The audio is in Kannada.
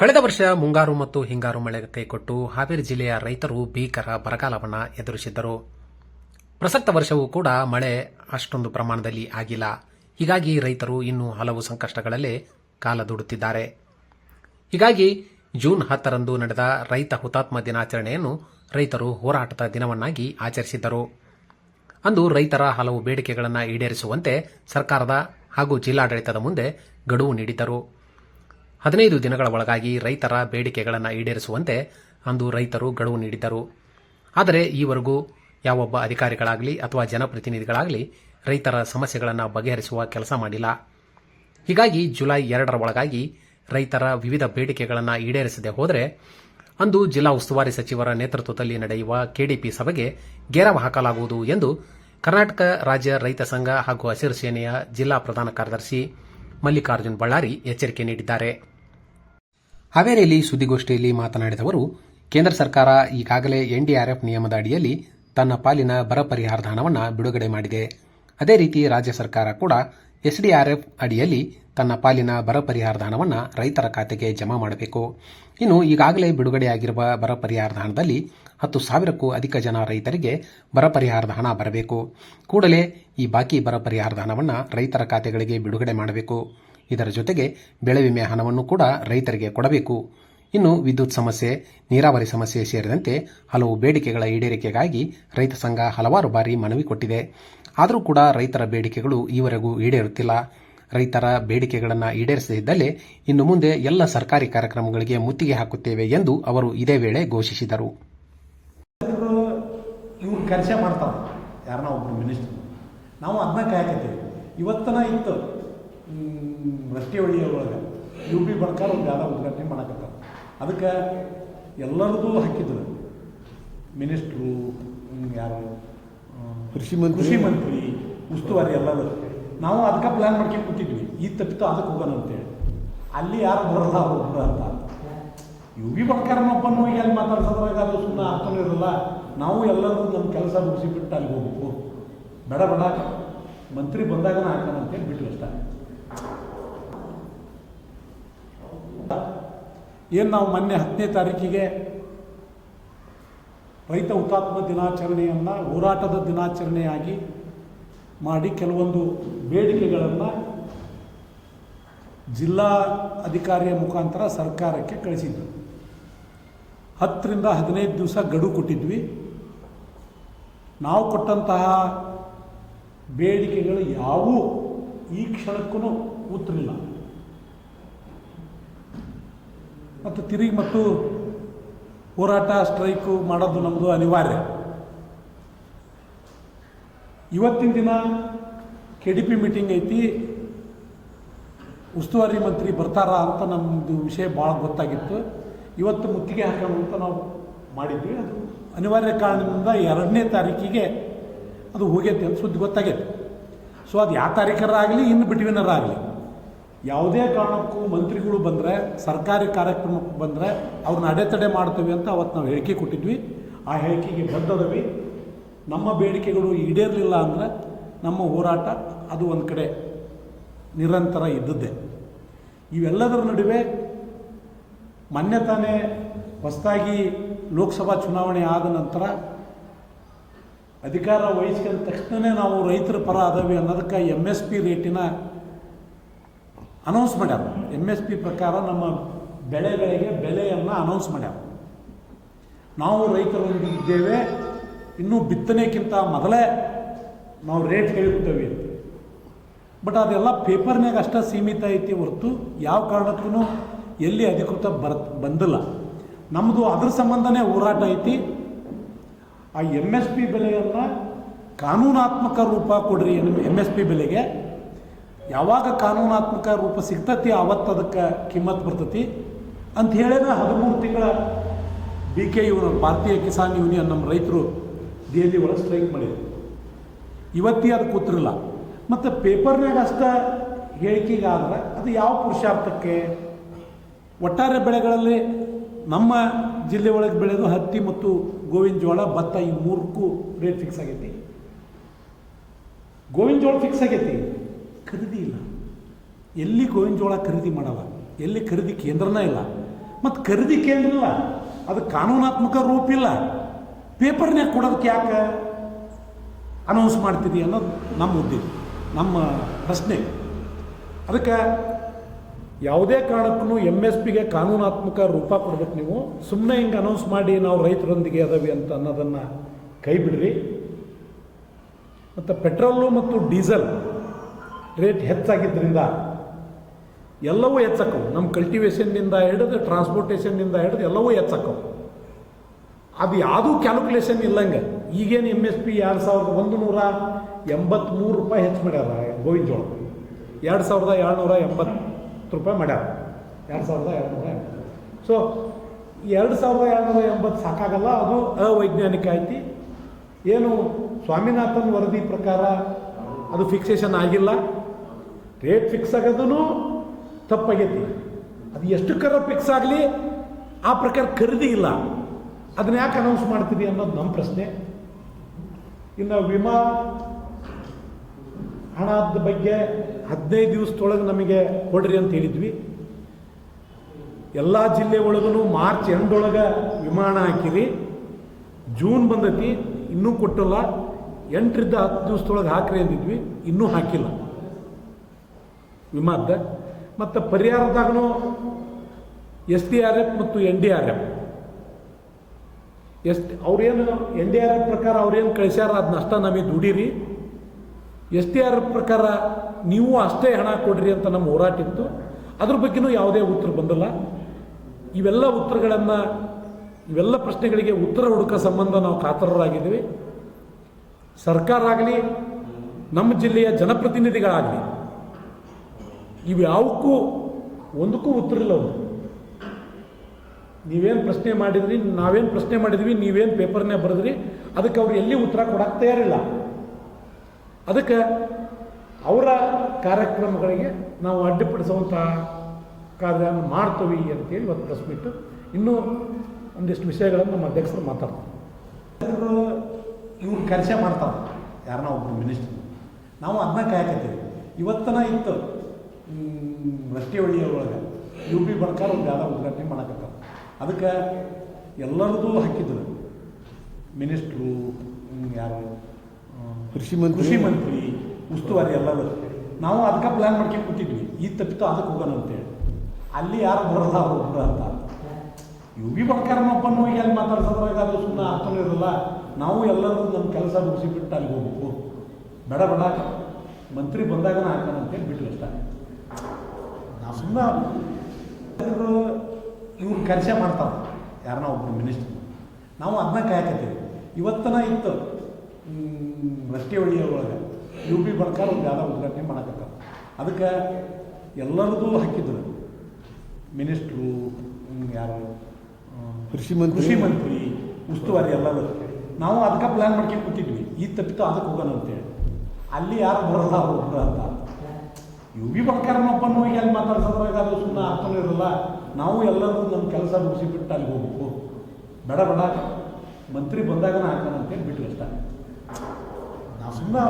ಕಳೆದ ವರ್ಷ ಮುಂಗಾರು ಮತ್ತು ಹಿಂಗಾರು ಮಳೆ ಕೈಕೊಟ್ಟು ಹಾವೇರಿ ಜಿಲ್ಲೆಯ ರೈತರು ಭೀಕರ ಬರಗಾಲವನ್ನು ಎದುರಿಸಿದ್ದರು. ಪ್ರಸಕ್ತ ವರ್ಷವೂ ಕೂಡ ಮಳೆ ಅಷ್ಟೊಂದು ಪ್ರಮಾಣದಲ್ಲಿ ಆಗಿಲ್ಲ. ಹೀಗಾಗಿ ರೈತರು ಇನ್ನೂ ಹಲವು ಸಂಕಷ್ಟಗಳಲ್ಲೇ ಕಾಲ ದೂಡುತ್ತಿದ್ದಾರೆ. ಹೀಗಾಗಿ ಜೂನ್ ಹತ್ತರಂದು ನಡೆದ ರೈತ ಹುತಾತ್ಮ ದಿನಾಚರಣೆಯನ್ನು ರೈತರು ಹೋರಾಟದ ದಿನವನ್ನಾಗಿ ಆಚರಿಸಿದ್ದರು. ಅಂದು ರೈತರ ಹಲವು ಬೇಡಿಕೆಗಳನ್ನು ಈಡೇರಿಸುವಂತೆ ಸರ್ಕಾರದ ಹಾಗೂ ಜಿಲ್ಲಾಡಳಿತದ ಮುಂದೆ ಗಡುವು ನೀಡಿದ್ದರು. ಹದಿನೈದು ದಿನಗಳ ಒಳಗಾಗಿ ರೈತರ ಬೇಡಿಕೆಗಳನ್ನು ಈಡೇರಿಸುವಂತೆ ಅಂದು ರೈತರು ಗಡುವು ನೀಡಿದ್ದರು. ಆದರೆ ಈವರೆಗೂ ಯಾವೊಬ್ಬ ಅಧಿಕಾರಿಗಳಾಗಲಿ ಅಥವಾ ಜನಪ್ರತಿನಿಧಿಗಳಾಗಲಿ ರೈತರ ಸಮಸ್ಯೆಗಳನ್ನು ಬಗೆಹರಿಸುವ ಕೆಲಸ ಮಾಡಿಲ್ಲ. ಹೀಗಾಗಿ ಜುಲೈ ಎರಡರ ಒಳಗಾಗಿ ರೈತರ ವಿವಿಧ ಬೇಡಿಕೆಗಳನ್ನು ಈಡೇರಿಸದೆ ಹೋದರೆ ಅಂದು ಜಿಲ್ಲಾ ಉಸ್ತುವಾರಿ ಸಚಿವರ ನೇತೃತ್ವದಲ್ಲಿ ನಡೆಯುವ ಕೆಡಿಪಿ ಸಭೆಗೆ ಗೆರವ ಹಾಕಲಾಗುವುದು ಎಂದು ಕರ್ನಾಟಕ ರಾಜ್ಯ ರೈತ ಸಂಘ ಹಾಗೂ ಹಸಿರು ಸೇನೆಯ ಜಿಲ್ಲಾ ಪ್ರಧಾನ ಕಾರ್ಯದರ್ಶಿ ಮಲ್ಲಿಕಾರ್ಜುನ್ ಬಳ್ಳಾರಿ ಎಚ್ಚರಿಕೆ ನೀಡಿದ್ದಾರೆ. ಹಾವೇರಿಯಲ್ಲಿ ಸುದ್ದಿಗೋಷ್ಠಿಯಲ್ಲಿ ಮಾತನಾಡಿದ ಅವರು ಕೇಂದ್ರ ಸರ್ಕಾರ ಈಗಾಗಲೇ ಎನ್ಡಿಆರ್ಎಫ್ ನಿಯಮದ ಅಡಿಯಲ್ಲಿ ತನ್ನ ಪಾಲಿನ ಬರ ಪರಿಹಾರದ ಹಣವನ್ನು ಬಿಡುಗಡೆ ಮಾಡಿದೆ. ಅದೇ ರೀತಿ ರಾಜ್ಯ ಸರ್ಕಾರ ಕೂಡ ಎಸ್ಡಿಆರ್ಎಫ್ ಅಡಿಯಲ್ಲಿ ತನ್ನ ಪಾಲಿನ ಬರ ಪರಿಹಾರದ ಹಣವನ್ನು ರೈತರ ಖಾತೆಗೆ ಜಮಾ ಮಾಡಬೇಕು. ಇನ್ನು ಈಗಾಗಲೇ ಬಿಡುಗಡೆಯಾಗಿರುವ ಬರ ಪರಿಹಾರದ ಹಣದಲ್ಲಿ ಹತ್ತು ಸಾವಿರಕ್ಕೂ ಅಧಿಕ ಜನ ರೈತರಿಗೆ ಬರ ಪರಿಹಾರದ ಹಣ ಬರಬೇಕು. ಕೂಡಲೇ ಈ ಬಾಕಿ ಬರ ಪರಿಹಾರದ ಹಣವನ್ನು ರೈತರ ಖಾತೆಗಳಿಗೆ ಬಿಡುಗಡೆ ಮಾಡಬೇಕು. ಇದರ ಜೊತೆಗೆ ಬೆಳೆ ವಿಮೆ ಹಣವನ್ನು ಕೂಡ ರೈತರಿಗೆ ಕೊಡಬೇಕು. ಇನ್ನು ವಿದ್ಯುತ್ ಸಮಸ್ಯೆ, ನೀರಾವರಿ ಸಮಸ್ಯೆ ಸೇರಿದಂತೆ ಹಲವು ಬೇಡಿಕೆಗಳ ಈಡೇರಿಕೆಗಾಗಿ ರೈತ ಸಂಘ ಹಲವಾರು ಬಾರಿ ಮನವಿ ಕೊಟ್ಟಿದೆ. ಆದರೂ ಕೂಡ ರೈತರ ಬೇಡಿಕೆಗಳು ಈವರೆಗೂ ಈಡೇರುತ್ತಿಲ್ಲ. ರೈತರ ಬೇಡಿಕೆಗಳನ್ನು ಈಡೇರಿಸದಿದ್ದಲ್ಲಿ ಇನ್ನು ಮುಂದೆ ಎಲ್ಲ ಸರ್ಕಾರಿ ಕಾರ್ಯಕ್ರಮಗಳಿಗೆ ಮುತ್ತಿಗೆ ಹಾಕುತ್ತೇವೆ ಎಂದು ಅವರು ಇದೇ ವೇಳೆ ಘೋಷಿಸಿದರು. ಇವರು ಕೆಲಸ ಮಾಡ್ತಾರೆ ಯಾರನ್ನ ಒಬ್ಬರು ಮಿನಿಸ್ಟ್ರು ನಾವು ಅದನ್ನ ಕಾಯಕತ್ತೀವಿ. ಇವತ್ತನ ಇತ್ತು ಹ್ಮ್, ರಟ್ಟಿಹಳ್ಳಿ ಒಳಗೆ. ಯು ಪಿ ಬಣಕಾರ ಒಂದು ಯಾವ್ದೋ ಉದ್ಘಾಟನೆ ಮಾಡಕತ್ತಾರೆ. ಅದಕ್ಕೆ ಎಲ್ಲರದ್ದು ಹಾಕಿದ್ರು. ಮಿನಿಸ್ಟ್ರು ಯಾರು ಕೃಷಿ ಮಂತ್ರಿ. ಕೃಷಿ ಮಂತ್ರಿ ಉಸ್ತುವಾರಿ ಎಲ್ಲರೂ. ನಾವು ಅದಕ್ಕೆ ಪ್ಲ್ಯಾನ್ ಮಾಡ್ಕೊಂಡು ಕೂತಿದ್ವಿ. ಈ ತಪ್ಪಿತು ಅದಕ್ಕೆ ಹೋಗೋಣ ಅಂತೇಳಿ. ಅಲ್ಲಿ ಯಾರು ಬರಲ್ಲ ಅವ್ರು ಅಂತ. ಯು ಬಿ ಬಂಕರನೊಬ್ಬನ ಹೋಗಿ ಅಲ್ಲಿ ಮಾತಾಡ್ಸೋದ್ರಾಗ ಅದು ಸುಮ್ಮನೆ ಅರ್ಥನೂ ಇರಲ್ಲ. ನಾವು ಎಲ್ಲರೂ ನಮ್ಮ ಕೆಲಸ ಮುಗಿಸಿಬಿಟ್ಟು ಅಲ್ಲಿ ಹೋಗ್ಬೇಕು. ಬೇಡ ಬೇಡ. ಮಂತ್ರಿ ಬಂದಾಗ ಹಾಕೋಣ ಅಂತೇಳಿ ಬಿಟ್ಟು ಏನು ನಾವು ಮೊನ್ನೆ ಹತ್ತನೇ ತಾರೀಕಿಗೆ ರೈತ ಹುತಾತ್ಮ ದಿನಾಚರಣೆಯನ್ನು, ಹೋರಾಟದ ದಿನಾಚರಣೆಯಾಗಿ ಮಾಡಿ ಕೆಲವೊಂದು ಬೇಡಿಕೆಗಳನ್ನು ಜಿಲ್ಲಾ ಅಧಿಕಾರಿಯ ಮುಖಾಂತರ ಸರ್ಕಾರಕ್ಕೆ ಕಳಿಸಿದ್ದು ಹತ್ತರಿಂದ ಹದಿನೈದು ದಿವಸ ಗಡುವು ಕೊಟ್ಟಿದ್ವಿ. ನಾವು ಕೊಟ್ಟಂತಹ ಬೇಡಿಕೆಗಳು ಯಾವೂ ಈ ಕ್ಷಣಕ್ಕೂ ಉತ್ತರಿಲ್ಲ. ಮತ್ತು ತಿರುಗಿ ಮತ್ತು ಹೋರಾಟ, ಸ್ಟ್ರೈಕು ಮಾಡೋದು ನಮ್ಮದು ಅನಿವಾರ್ಯ. ಇವತ್ತಿನ ದಿನ ಕೆ ಡಿ ಪಿ ಮೀಟಿಂಗ್ ಐತಿ. ಉಸ್ತುವಾರಿ ಮಂತ್ರಿ ಬರ್ತಾರಾ ಅಂತ ನಮ್ಮದು ವಿಷಯ ಭಾಳ ಗೊತ್ತಾಗಿತ್ತು. ಇವತ್ತು ಮುತ್ತಿಗೆ ಹಾಕೋಣ ಅಂತ ನಾವು ಮಾಡಿದ್ವಿ. ಅದು ಅನಿವಾರ್ಯ ಕಾರಣದಿಂದ ಎರಡನೇ ತಾರೀಕಿಗೆ ಅದು ಹೋಗೈತೆ ಅಂತ ಸುದ್ದಿ ಗೊತ್ತಾಗೈತೆ. ಸೊ ಅದು ಯಾವ ತಾರೀಕರ ಆಗಲಿ ಇನ್ನು ಬಿಟ್ವಿನರಾಗಲಿ. ಯಾವುದೇ ಕಾರಣಕ್ಕೂ ಮಂತ್ರಿಗಳು ಬಂದರೆ, ಸರ್ಕಾರಿ ಕಾರ್ಯಕ್ರಮಕ್ಕೆ ಬಂದರೆ, ಅವ್ರನ್ನ ಅಡೆತಡೆ ಮಾಡ್ತೀವಿ ಅಂತ ಅವತ್ತು ನಾವು ಹೇಳಿಕೆ ಕೊಟ್ಟಿದ್ವಿ. ಆ ಹೇಳಿಕೆಗೆ ಬದ್ಧದವಿ ನಮ್ಮ ಬೇಡಿಕೆಗಳು ಈಡೇರಲಿಲ್ಲ ಅಂದರೆ ನಮ್ಮ ಹೋರಾಟ ಅದು ಒಂದು ಕಡೆ ನಿರಂತರ ಇದ್ದದ್ದೇ. ಇವೆಲ್ಲದರ ನಡುವೆ ಮೊನ್ನೆ ತಾನೇ ಹೊಸದಾಗಿ ಲೋಕಸಭಾ ಚುನಾವಣೆ ಆದ ನಂತರ ಅಧಿಕಾರ ವಹಿಸ್ಕೊಂಡ ತಕ್ಷಣವೇ ನಾವು ರೈತರ ಪರ ಅದಾವೆ ಅನ್ನೋದಕ್ಕೆ ಎಂ ಎಸ್ ಪಿ ರೇಟಿನ ಅನೌನ್ಸ್ ಮಾಡ್ಯಾರ. ಎಂ ಎಸ್ ಪಿ ಪ್ರಕಾರ ನಮ್ಮ ಬೆಳೆಗಳಿಗೆ ಬೆಲೆಯನ್ನು ಅನೌನ್ಸ್ ಮಾಡ್ಯಾರ. ನಾವು ರೈತರೊಂದಿಗೆ ಇದ್ದೇವೆ. ಇನ್ನೂ ಬಿತ್ತನೆಕ್ಕಿಂತ ಮೊದಲೇ ನಾವು ರೇಟ್ ಅಂತ ಬಟ್ ಅದೆಲ್ಲ ಪೇಪರ್ನಾಗ ಅಷ್ಟೇ ಸೀಮಿತ ಐತಿ ಹೊರತು ಯಾವ ಕಾರಣಕ್ಕೂ ಎಲ್ಲಿ ಅಧಿಕೃತ ಬರ, ಬಂದಿಲ್ಲ. ನಮ್ಮದು ಅದ್ರ ಸಂಬಂಧನೇ ಹೋರಾಟ ಐತಿ. ಆ ಎಂ ಎಸ್ ಪಿ ಬೆಲೆಯನ್ನು ಕಾನೂನಾತ್ಮಕ ರೂಪ ಕೊಡ್ರಿ ಎಂ ಎಸ್ ಪಿ ಬೆಲೆಗೆ. ಯಾವಾಗ ಕಾನೂನಾತ್ಮಕ ರೂಪ ಸಿಗ್ತತಿ ಅವತ್ತು ಅದಕ್ಕೆ ಕಿಮ್ಮತ್ತು ಬರ್ತತಿ. ಅಂತ ಹೇಳಿದ್ರೆ ಹದಿಮೂರು ತಿಂಗಳ ಬಿ ಕೆ ಇವರು, ಭಾರತೀಯ ಕಿಸಾನ್ ಯೂನಿಯನ್ ನಮ್ಮ ರೈತರು ದೆಹಲಿ ಒಳಗೆ ಸ್ಟ್ರೈಕ್ ಮಾಡಿದ್ರು. ಇವತ್ತಿ ಅದು ಕೂತಿರಲ್ಲ. ಮತ್ತು ಪೇಪರ್ನಾಗ ಅಷ್ಟ ಹೇಳಿಕೆಗಾದ್ರೆ ಅದು ಯಾವ ಪುರುಷಾರ್ಥಕ್ಕೆ? ಒಟ್ಟಾರೆ ಬೆಳೆಗಳಲ್ಲಿ ನಮ್ಮ ಜಿಲ್ಲೆ ಒಳಗೆ ಬೆಳೆದು ಹತ್ತಿ ಮತ್ತು ಗೋವಿನ ಜೋಳ ಭತ್ತ ಈ ಮೂರಕ್ಕೂ ರೇಟ್ ಫಿಕ್ಸ್ ಆಗೈತಿ. ಗೋವಿನ ಜೋಳ ಫಿಕ್ಸ್ ಆಗೈತಿ. ಖರೀದಿ ಇಲ್ಲ. ಎಲ್ಲಿ ಗೋವಿನ ಜೋಳ ಖರೀದಿ ಮಾಡಲ್ಲ ಎಲ್ಲಿ ಖರೀದಿ ಕೇಂದ್ರನೇ ಇಲ್ಲ. ಮತ್ತು ಖರೀದಿ ಕೇಂದ್ರಿಲ್ಲ ಅದು ಕಾನೂನಾತ್ಮಕ ರೂಪ ಪೇಪರ್ನ್ಯಾಗ ಕೊಡೋದಕ್ಕೆ ಯಾಕೆ ಅನೌನ್ಸ್ ಮಾಡ್ತೀರಿ ಅನ್ನೋದು ನಮ್ಮ ಉದ್ದೇಶ, ನಮ್ಮ ಪ್ರಶ್ನೆ. ಅದಕ್ಕೆ ಯಾವುದೇ ಕಾರಣಕ್ಕೂ ಎಂ ಎಸ್ ಪಿಗೆ ಕಾನೂನಾತ್ಮಕ ರೂಪ ಕೊಡ್ಬೇಕು ನೀವು. ಸುಮ್ಮನೆ ಹಿಂಗೆ ಅನೌನ್ಸ್ ಮಾಡಿ ನಾವು ರೈತರೊಂದಿಗೆ ಅದವಿ ಅಂತ ಅನ್ನೋದನ್ನು ಕೈ ಬಿಡ್ರಿ. ಮತ್ತು ಪೆಟ್ರೋಲು ಮತ್ತು ಡೀಸೆಲ್ ರೇಟ್ ಹೆಚ್ಚಾಗಿದ್ದರಿಂದ ಎಲ್ಲವೂ ಹೆಚ್ಚಕ್ಕವು ನಮ್ಮ ಕಲ್ಟಿವೇಷನ್ನಿಂದ ಹಿಡಿದು ಟ್ರಾನ್ಸ್ಪೋರ್ಟೇಷನ್ನಿಂದ ಹಿಡಿದು ಎಲ್ಲವೂ ಹೆಚ್ಚಕ್ಕವು ಅದು ಯಾವುದೂ ಕ್ಯಾಲ್ಕುಲೇಷನ್ ಇಲ್ಲಂಗೆ. ಈಗೇನು ಎಂ ಎಸ್ ಪಿ ಎರಡು ಸಾವಿರದ ಒಂದು ನೂರ ಎಂಬತ್ತ್ಮೂರು ರೂಪಾಯಿ ಹೆಚ್ಚು ಮಾಡ್ಯಾರ ಗೋವಿನ ಜೋಳ. ಎರಡು ಸಾವಿರದ ಏಳ್ನೂರ ಎಂಬತ್ತು ರೂಪಾಯಿ ಮಾಡ್ಯಾರ. ಎರಡು ಸಾವಿರದ ಏಳ್ನೂರ ಎಂಬತ್ತು. ಸೊ ಎರಡು ಸಾವಿರದ ಏಳ್ನೂರ ಎಂಬತ್ತು ಸಾಕಾಗಲ್ಲ, ಅದು ಅವೈಜ್ಞಾನಿಕ ಐತಿ. ಏನು ಸ್ವಾಮಿನಾಥನ್ ವರದಿ ಪ್ರಕಾರ ಅದು ಫಿಕ್ಸೇಷನ್ ಆಗಿಲ್ಲ. ರೇಟ್ ಫಿಕ್ಸ್ ಆಗೋದೂ ತಪ್ಪಾಗೈತಿ. ಅದು ಎಷ್ಟಕ್ಕರ ಫಿಕ್ಸ್ ಆಗಲಿ, ಆ ಪ್ರಕಾರ ಖರೀದಿ ಇಲ್ಲ. ಅದನ್ನ ಯಾಕೆ ಅನೌನ್ಸ್ ಮಾಡ್ತೀರಿ ಅನ್ನೋದು ನಮ್ಮ ಪ್ರಶ್ನೆ. ಇನ್ನು ವಿಮಾ ಹಣದ ಬಗ್ಗೆ ಹದಿನೈದು ದಿವಸದೊಳಗೆ ನಮಗೆ ಕೊಡ್ರಿ ಅಂತ ಹೇಳಿದ್ವಿ. ಎಲ್ಲ ಜಿಲ್ಲೆ ಒಳಗೂ ಮಾರ್ಚ್ ಎಂಟೊಳಗೆ ವಿಮಾನ ಹಾಕಿರಿ. ಜೂನ್ ಬಂದತಿ, ಇನ್ನೂ ಕೊಟ್ಟಲ್ಲ. ಎಂಟರಿಂದ ಹತ್ತು ದಿವಸದೊಳಗೆ ಹಾಕ್ರಿ ಅಂದಿದ್ವಿ, ಇನ್ನೂ ಹಾಕಿಲ್ಲ. ವಿಮಾದ ಮತ್ತು ಪರಿಹಾರದಾಗೂ ಎಸ್ ಡಿ ಆರ್ ಎಫ್ ಮತ್ತು N D R F. S ಅವ್ರೇನು ಎನ್ ಡಿ ಆರ್ ಎಫ್ ಪ್ರಕಾರ ಅವ್ರೇನು ಕಳಿಸ್ಯಾರ ಅದನ್ನ ಅಷ್ಟ ನಮಗೆ ದುಡೀರಿ. ಎಸ್ ಟಿ ಆರ್ ಎಫ್ ಪ್ರಕಾರ ನೀವು ಅಷ್ಟೇ ಹಣ ಕೊಡ್ರಿ ಅಂತ ನಮ್ಮ ಹೋರಾಟಿತ್ತು ಅದ್ರ ಬಗ್ಗೆನೂ ಯಾವುದೇ ಉತ್ತರ ಬಂದಿಲ್ಲ. ಇವೆಲ್ಲ ಉತ್ತರಗಳನ್ನು, ಇವೆಲ್ಲ ಪ್ರಶ್ನೆಗಳಿಗೆ ಉತ್ತರ ಹುಡುಕ ಸಂಬಂಧ ನಾವು ಕಾತರರಾಗಿದ್ದೀವಿ. ಸರ್ಕಾರ ಆಗಲಿ ನಮ್ಮ ಜಿಲ್ಲೆಯ ಜನಪ್ರತಿನಿಧಿಗಳಾಗಲಿ ಇವ್ಯಾವಕ್ಕೂ ಒಂದಕ್ಕೂ ಉತ್ತರ ಇಲ್ಲ ಅವ್ರು ನೀವೇನು ಪ್ರಶ್ನೆ ಮಾಡಿದ್ರಿ, ನಾವೇನು ಪ್ರಶ್ನೆ ಮಾಡಿದ್ವಿ, ನೀವೇನು ಪೇಪರ್ನೇ ಬರೆದ್ರಿ, ಅದಕ್ಕೆ ಅವ್ರು ಎಲ್ಲಿ ಉತ್ತರ ಕೊಡಕ್ಕೆ ತಯಾರಿಲ್ಲ. ಅದಕ್ಕೆ ಅವರ ಕಾರ್ಯಕ್ರಮಗಳಿಗೆ ನಾವು ಅಡ್ಡಿಪಡಿಸುವಂಥ ಕಾರ್ಯವನ್ನು ಮಾಡ್ತೀವಿ ಅಂತೇಳಿ ಇವತ್ತು ಪ್ರೆಸ್ ಬಿಟ್ಟು ಇನ್ನೂ ಒಂದಿಷ್ಟು ವಿಷಯಗಳನ್ನು ನಮ್ಮ ಅಧ್ಯಕ್ಷರು ಮಾತಾಡ್ತಾರೆ. ಇವ್ರು ಕೆಲಸ ಮಾಡ್ತಾರೆ, ಯಾರನ್ನ ಒಬ್ಬರು ಮಿನಿಸ್ಟರ್. ನಾವು ಅನ್ನ ಕಾಯಕತ್ತೀವಿ. ಇವತ್ತನ ಇತ್ತು ರಷ್ಟಿ ಒಳಗೆ ಯು ಪಿ ಬಡ್ಕಾರ ಒಂದು ಯಾವ್ದೋ ಉದ್ಘಾಟನೆ ಮಾಡಕತ್ತಾರ. ಅದಕ್ಕೆ ಎಲ್ಲರದು ಹಾಕಿದ್ರು. ಮಿನಿಸ್ಟ್ರು ಯಾರು? ಕೃಷಿ ಮಂತ್ರಿ. ಕೃಷಿ ಮಂತ್ರಿ ಉಸ್ತುವಾರಿ ಎಲ್ಲರೂ. ನಾವು ಅದಕ್ಕೆ ಪ್ಲ್ಯಾನ್ ಮಾಡ್ಕೊಂಡು ಕೂತಿದ್ವಿ. ಈ ತಪ್ಪಿತು ಅದಕ್ಕೆ ಹೋಗೋಣ ಅಂತೇಳಿ. ಅಲ್ಲಿ ಯಾರು ಬರಲ್ಲ ಅವ್ರು ಅಂತ. ಯು ಬಿ ಬಂಕಾರನೊಬ್ಬನ ಹೋಗಿ ಅಲ್ಲಿ ಮಾತಾಡ್ಸೋದ್ರಾಗ ಅದು ಸುಮ್ಮನೆ ಅರ್ಥನೂ ಇರಲ್ಲ. ನಾವು ಎಲ್ಲರೂ ನಮ್ಮ ಕೆಲಸ ಮುಗಿಸಿಬಿಟ್ಟು ಅಲ್ಲಿ ಹೋಗ್ಬೇಕು. ಬೇಡ ಬೇಡ. ಮಂತ್ರಿ ಬಂದಾಗ ಹಾಕೋಣ ಅಂತೇಳಿ ಬಿಟ್ಟು ಅಷ್ಟೇ. ನಾವು ಸುಮ್ಮನೆ ಇವ್ರು ಕೆಲಸ ಮಾಡ್ತಾರೆ ಯಾರನ್ನ ಒಬ್ಬರು ಮಿನಿಸ್ಟರ್ ನಾವು ಅದನ್ನ ಕಾಯಕತ್ತೀವಿ ಇವತ್ತನ ಇತ್ತು ರಟ್ಟಿಹಳ್ಳಿ ಒಳಗೆ. ಯು ಪಿ ಬರ್ಕಾರ ಒಂದು ಯಾವುದೋ ಉದ್ಘಾಟನೆ ಮಾಡಕತ್ತಾರ. ಅದಕ್ಕೆ ಎಲ್ಲರದು ಹಾಕಿದ್ರು. ಮಿನಿಸ್ಟ್ರು ಯಾರು? ಕೃಷಿ ಮಂತ್ರಿ. ಕೃಷಿ ಮಂತ್ರಿ ಉಸ್ತುವಾರಿ ಎಲ್ಲರೂ. ನಾವು ಅದಕ್ಕೆ ಪ್ಲ್ಯಾನ್ ಮಾಡ್ಕೊಂಡು ಕೂತಿದ್ವಿ. ಈ ತಪ್ಪಿತು ಅದಕ್ಕೆ ಹೋಗೋಣ ಅಂತೇಳಿ. ಅಲ್ಲಿ ಯಾರು ಬರಲ್ಲ ಒಬ್ರು ಅಂತ. ಯು ಬಿ ಬಂಕಾರನೊಬ್ಬನ ಹೋಗಿ ಅಲ್ಲಿ ಮಾತಾಡ್ಸೋದ್ರಾಗ ಅದು ಸುಮ್ಮನೆ ಅರ್ಥನೂ ಇರಲ್ಲ. ನಾವು ಎಲ್ಲರೂ ನಮ್ಮ ಕೆಲಸ ಮುಗಿಸಿಬಿಟ್ಟು ಅಲ್ಲಿಗೆ ಹೋಗ್ಬೇಕು ಬೇಡ ಬೇಡ, ಮಂತ್ರಿ ಬಂದಾಗ ಹಾಕೋಣ ಅಂತೇಳಿ ಬಿಟ್ಟು ನಾವು ಸುಮ್ಮನೆ